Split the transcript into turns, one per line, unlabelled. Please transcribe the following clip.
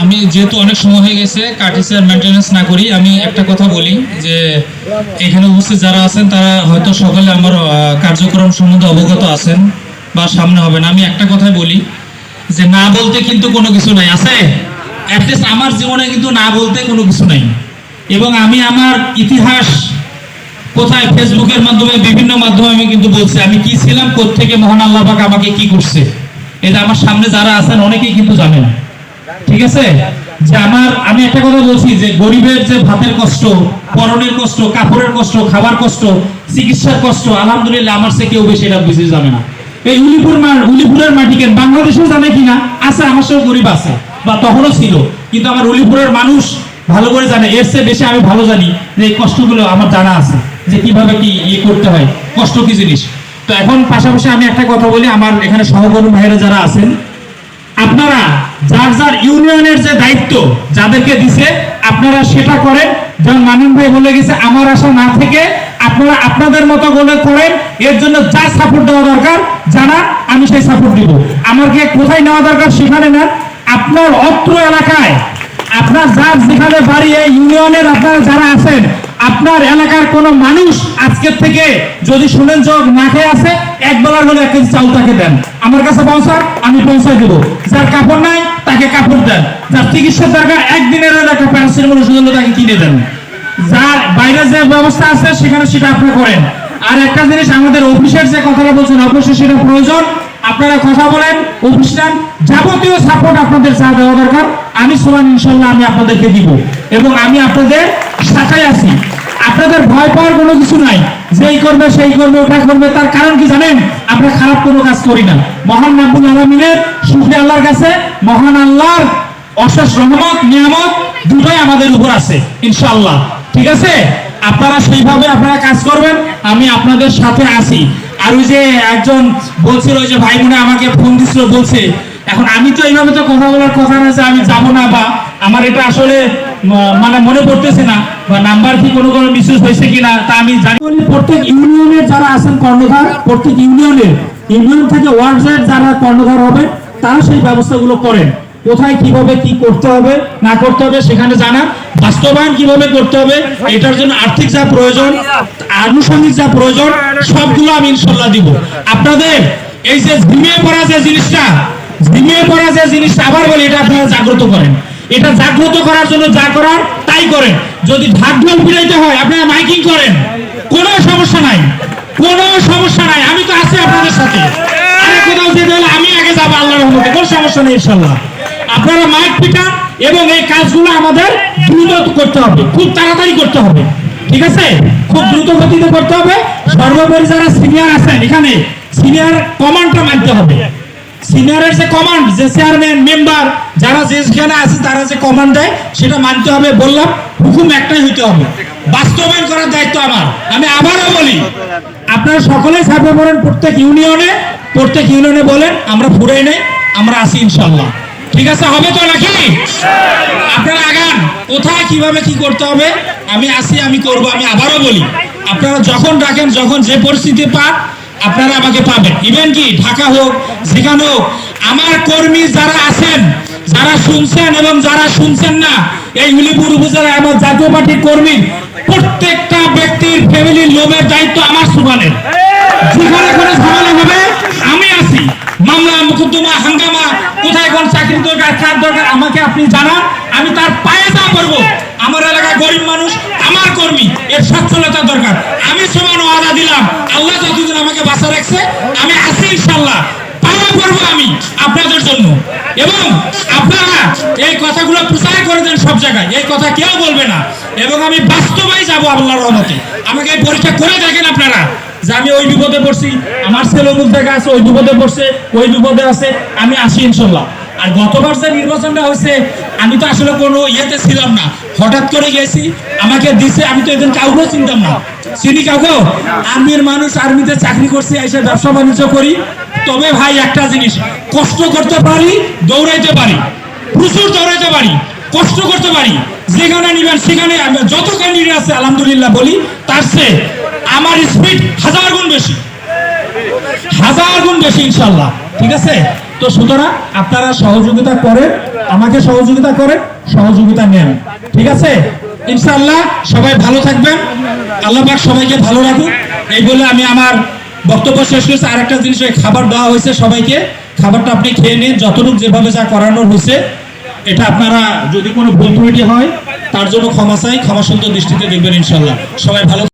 আমি যেহেতু অনেক সময় হয়ে গেছে কাটিসের মেনটেনেন্স না করি, আমি একটা কথা বলি যে এখানে উপস্থিত যারা আছেন, তারা হয়তো সকালে আমার কার্যক্রম সম্বন্ধে অবগত আছেন বা সামনে হবেন আমি একটা কথাই বলি যে না বলতে কিন্তু কোনো কিছু নাই, আছে? অ্যাটলিস্ট আমার জীবনে কিন্তু না বলতে কোনো কিছু নাই। এবং আমি আমার ইতিহাস কোথায় ফেসবুকের মাধ্যমে, বিভিন্ন মাধ্যমে আমি কিন্তু বলছি, আমি কি ছিলাম থেকে মহান আল্লাহ আমাকে কি করছে? এটা আমার সামনে যারা আছেন, অনেকেই কিন্তু জানেন। ঠিক আছে? যে আমার, আমি একটা কথা বলছি যে গরিবের যে ভাতের কষ্ট, পরনের কষ্ট, কাপড়ের কষ্ট, খাবার কষ্ট, চিকিৎসার কষ্ট, আলহামদুলিল্লাহ আমার সে কেউ বেশি এটা জানে না। এই উলিপুর উলিপুরের জানে কিনা? আছে, আমার সঙ্গে গরিব আছে, বা তখনও ছিল। কিন্তু আমার উলিপুরের মানুষ ভালো করে জানে, এর চেয়ে বেশি আমি ভালো জানি যে এই কষ্টগুলো আমার জানা আছে, যে কীভাবে কি ইয়ে করতে হয়, কষ্ট কি জিনিস? তো এখন পাশাপাশি আমি একটা কথা বলি, আমার এখানে সহকর্মী ভাইয়েরা যারা আছেন আপনারা যার যার ইউনিয়নের যে দায়িত্ব যাদেরকে দিছে, আপনারা সেটা করেন। যেমন মানিন ভাই বলে গেছে, আমার আশা না থেকে আপনারা আপনাদের মতো বলে করেন এর জন্য যা সাপোর্ট দেওয়া দরকার, জানা, আমি সেই সাপোর্ট দিব। আমাকে কোথায় নেওয়া দরকার সেখানে না। আপনার অত্র এলাকায় আপনার যার যেখানে বাড়ি ইউনিয়নের আপনারা যারা আছেন আপনার এলাকার কোন মানুষ আজকের থেকে যদি শুনেন যোগ না খেয়ে আছে এক বেলার হলে এক কেজি চাউল তাকে দেন। আমার কাছে পৌঁছান, আমি পৌঁছাই দেবো। যার কাপড় নাই, তাকে কাপড় দেন। যার চিকিৎসার দরকার, একদিনের একটা প্যারাসিটামল ওষুধ হলে তাকে কিনে দেন। যার বাইরে যে ব্যবস্থা আছে, সেখানে সেটা আপনি করেন। আর একটা জিনিস, আমাদের অফিসের যে কথাটা বলছেন, অবশ্যই সেটা প্রয়োজন। আপনারা কথা বলেন, অনুষ্ঠান, যাবতীয় সাপোর্ট আপনাদের যা দেওয়া দরকার। আমি সোমান ইনশাল্লাহ আমি আপনাদেরকে দিব। এবং আমি আপনাদের সাথে আছি। আপনাদের ভয় পাওয়ার কোনো কিছু নাই। যেই করবে, সেই করবে, ওটা করবে, তার কারণ কি জানেন? আমরা খারাপ কোনো কাজ করি না। মহান নাবুল আলমিনের সুফি আল্লাহর কাছে, মহান আল্লাহর অশেষ রহমত, নিয়ামত দুটোই আমাদের উপর আছে, ইনশাআল্লাহ। ঠিক আছে? আপনারা সেইভাবে আপনারা কাজ করবেন, আমি আপনাদের সাথে আছি। আর ওই যে একজন বলছিল ওই যে ভাই বোনে আমাকে ফোন দিছিল, বলছে, এখন আমি তো এইভাবে তো কথা বলার কথা না যে আমি যাব না বা আমার এটা আসলে মানে মনে পড়তেছে না বা নাম্বার কি কোনো কোনো মিসইউজ হয়েছে কিনা তা আমি জানি প্রত্যেক ইউনিয়নের যারা আছেন কর্ণধার, প্রত্যেক ইউনিয়নের, ইউনিয়ন থেকে ওয়ার্ডের যারা কর্ণধার হবে, তারা সেই ব্যবস্থাগুলো করেন। কোথায় কীভাবে কি করতে হবে, না করতে হবে সেখানে জানা বাস্তবায়ন কীভাবে করতে হবে, এটার জন্য আর্থিক যা প্রয়োজন, আনুষঙ্গিক যা প্রয়োজন, সবগুলো আমি ইনশাল্লাহ দিব। আপনাদের এই যে ঝিমিয়ে পড়া যে জিনিসটা, ঝিমিয়ে পড়া যে জিনিসটা আবার বলি, এটা আপনারা জাগ্রত করেন। এটা জাগ্রত করার জন্য যা করার, তাই করেন। যদি ঢাক ঢোল ফিরাইতে হয়, আপনারা মাইকিং করেন। কোনো সমস্যা নাই। কোনো সমস্যা নাই। আমি তো আছি আপনাদের সাথে। আমি আগে যাব আল্লাহর রহমতে। কোনো সমস্যা নেই ইনশাল্লাহ আপনারা মাইক পিটান এবং এই কাজগুলো আমাদের দ্রুত করতে হবে। খুব তাড়াতাড়ি করতে হবে। ঠিক আছে? খুব দ্রুত গতিতে করতে হবে। সর্বোপরি যারা সিনিয়র আছেন, এখানে সিনিয়র কমান্ডটা মানতে হবে। সিনিয়রের যে কমান্ড যে চেয়ারম্যান মেম্বার যারা যেখানে আছে, তারা যে কমান্ড দেয়, সেটা মানতে হবে। বললাম, হুকুম একটাই হইতে হবে। বাস্তবায়ন করার দায়িত্ব আমার। আমি আবারও বলি, আপনারা সকলেই ছাপে পড়েন প্রত্যেক ইউনিয়নে প্রত্যেক ইউনিয়নে বলেন, আমরা ফুরাই নেই, আমরা আসি ইনশাল্লাহ ঠিক আছে, হবে তো নাকি? আপনারা আগান, কোথায়, কীভাবে, কি করতে হবে? আমি আসি, আমি করব, আমি আবারও বলি, আপনারা যখন ডাকেন, যখন যে পরিস্থিতি পান, আপনারা আমাকে পাবেন। ইভেন কি, ঢাকা হোক, যেখানে হোক, আমার কর্মী যারা আছেন, যারা শুনছেন এবং যারা শুনছেন না, এই উলিপুর উপজেলায় আমার জাতীয় পার্টির কর্মী, প্রত্যেকটা ব্যক্তির ফ্যামিলির লোভের দায়িত্ব আমার সুবানের। যেখানে কোনো ঝামেলা হবে, আমি আছি মামলা মুকদ্দমা হাঙ্গামা কোথায় কোন চাকরি দরকার কার দরকার, আমাকে আপনি জানান, আমি তার পায়ে যা করব আমার এলাকায় গরিব মানুষ, আমার কর্মী, এর সচ্ছলতা দরকার। আমি সমান ওয়াদা দিলাম, আল্লাহ যতদিন আমাকে বাঁচা রাখছে, আমি আছি ইনশাল্লাহ আপনাদের এবং আপনারা এই কথাগুলো সব জায়গায়। এই কথা কেউ বলবে না। এবং আমি যাব আমাকে পরীক্ষা করে আপনারা যে আমি ওই পড়ছি, আমার ছেলে ওই পড়ছে, ওই আছে, আমি আসি ইনশাল্লাহ আর গতবার যে নির্বাচনটা হয়েছে, আমি তো আসলে কোনো ইয়েতে ছিলাম না। হঠাৎ করে গেছি, আমাকে দিছে, আমি তো এদিন কাউকে চিনতাম না। চিনি কাউকে? আর্মির মানুষ আর্মিতে চাকরি করছি, এসে ব্যবসা বাণিজ্য করি। তবে ভাই, একটা জিনিস, কষ্ট করতে পারি, দৌড়াইতে পারি। প্রচুর দৌড়াইতে পারি, কষ্ট করতে পারি। যেখানে নিবেন, সেখানে যত ক্যান্ডিডেট আছে, আলহামদুলিল্লাহ বলি, তার চেয়ে আমার স্পিড হাজার গুণ বেশি। হাজার গুণ বেশি ইনশাল্লাহ
ঠিক আছে? তো সুতরাং আপনারা সহযোগিতা করেন, আমাকে সহযোগিতা করেন, সহযোগিতা নেন। ঠিক আছে? ইনশাআল্লাহ সবাই ভালো থাকবেন। আল্লাহ সবাইকে ভালো রাখুন এই বলে আমি আমার বক্তব্য শেষ করছি। আরেকটা জিনিস, ওই খাবার দেওয়া হয়েছে সবাইকে। খাবারটা আপনি খেয়ে নিন। যতটুকু যেভাবে যা করানোর হয়েছে, এটা আপনারা যদি কোনো ভুল ত্রুটি হয়, তার জন্য ক্ষমা চাই। ক্ষমা সুন্দর দৃষ্টিতে দেখবেন ইনশাল্লাহ সবাই ভালো